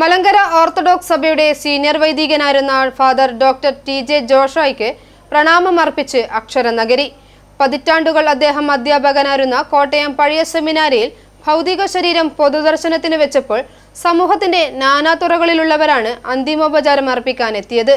Malankara orthodox സഭയുടെ senior വൈദികനായിരുന്ന father doctor T J ജോഷോയ്ക്ക് പ്രണാമമർപ്പിച്ച് അക്ഷരനഗരി. പതിറ്റാണ്ടുകൾ അദ്ദേഹം അധ്യാപകനായിരുന്ന കോട്ടയം പഴയ സെമിനാരിയിൽ ഭൗതിക ശരീരം പൊതുദർശനത്തിന് വെച്ചപ്പോൾ സമൂഹത്തിന്റെ നാനാതുറകളിലുള്ളവരാണ് അന്തിമോപചാരം അർപ്പിക്കാൻ എത്തിയത്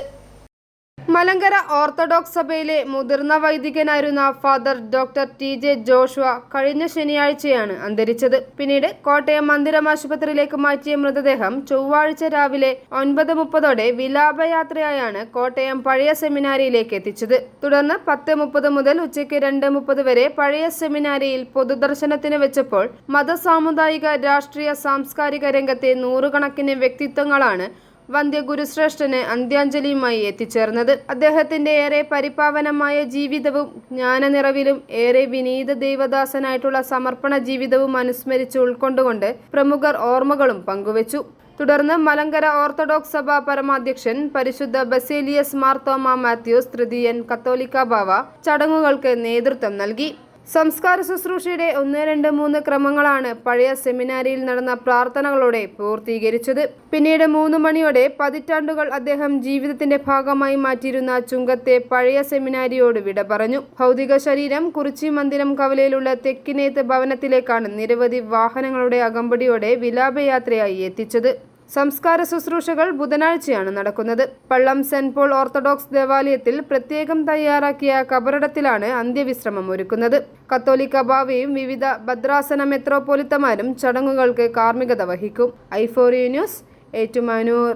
മലങ്കര ഓർത്തഡോക്സ് സഭയിലെ മുതിർന്ന വൈദികനായിരുന്ന father doctor T J Joshua കഴിഞ്ഞ ശനിയാഴ്ചയാണ് അന്തരിച്ചത്. പിന്നീട് കോട്ടയം മന്ദിരം ആശുപത്രിയിലേക്ക് മാറ്റിയ മൃതദേഹം ചൊവ്വാഴ്ച രാവിലെ ഒൻപത് മുപ്പതോടെ വിലാപയാത്രയായാണ് കോട്ടയം പഴയ സെമിനാരിയിലേക്ക് എത്തിച്ചത്. തുടർന്ന് പത്ത് മുപ്പത് മുതൽ ഉച്ചയ്ക്ക് രണ്ട് മുപ്പത് വരെ പഴയ സെമിനാരിയിൽ പൊതുദർശനത്തിന് വെച്ചപ്പോൾ മതസാമുദായിക രാഷ്ട്രീയ സാംസ്കാരിക രംഗത്തെ നൂറുകണക്കിന് വ്യക്തിത്വങ്ങളാണ് വന്ധ്യ ഗുരുശ്രേഷ്ഠന് അന്ത്യാഞ്ജലിയുമായി എത്തിച്ചേർന്നത്. അദ്ദേഹത്തിന്റെ ഏറെ പരിപാവനമായ ജീവിതവും ജ്ഞാനനിറവിലും ഏറെ വിനീത ദൈവദാസനായിട്ടുള്ള സമർപ്പണ ജീവിതവും അനുസ്മരിച്ച് ഉൾക്കൊണ്ടുകൊണ്ട് പ്രമുഖർ ഓർമ്മകളും പങ്കുവച്ചു. തുടർന്ന് മലങ്കര ഓർത്തഡോക്സ് സഭ പരമാധ്യക്ഷൻ പരിശുദ്ധ ബസേലിയസ് മാർത്തോമ മാത്യൂസ് തൃതീയൻ കത്തോലിക്ക ബാവ ചടങ്ങുകൾക്ക് നേതൃത്വം നൽകി. സംസ്കാര ശുശ്രൂഷയുടെ ഒന്ന് രണ്ട് മൂന്ന് ക്രമങ്ങളാണ് പഴയ സെമിനാരിയിൽ നടന്ന പ്രാർത്ഥനകളോടെ പൂർത്തീകരിച്ചത്. പിന്നീട് മൂന്ന് മണിയോടെ പതിറ്റാണ്ടുകൾ അദ്ദേഹം ജീവിതത്തിന്റെ ഭാഗമായി മാറ്റിയിരുന്ന ചുങ്കത്തെ പഴയ സെമിനാരിയോട് വിട പറഞ്ഞു. ഭൗതിക ശരീരം കുറിച്ചി മന്ദിരം കവലയിലുള്ള തെക്കിനേത്ത് ഭവനത്തിലേക്കാണ് നിരവധി വാഹനങ്ങളുടെ അകമ്പടിയോടെ വിലാപയാത്രയായി എത്തിച്ചത്. സംസ്കാര ശുശ്രൂഷകൾ ബുധനാഴ്ചയാണ് നടക്കുന്നത്. പള്ളം സെന്റ് പോൾ ഓർത്തഡോക്സ് ദേവാലയത്തിൽ പ്രത്യേകം തയ്യാറാക്കിയ കബറിടത്തിലാണ് അന്ത്യവിശ്രമം ഒരുക്കുന്നത്. കത്തോലിക്ക ബാവയും വിവിധ ഭദ്രാസന മെത്രോപൊലിത്തമാരും ചടങ്ങുകൾക്ക് കാർമ്മികത വഹിക്കും. Euphoria news Ettumanoor.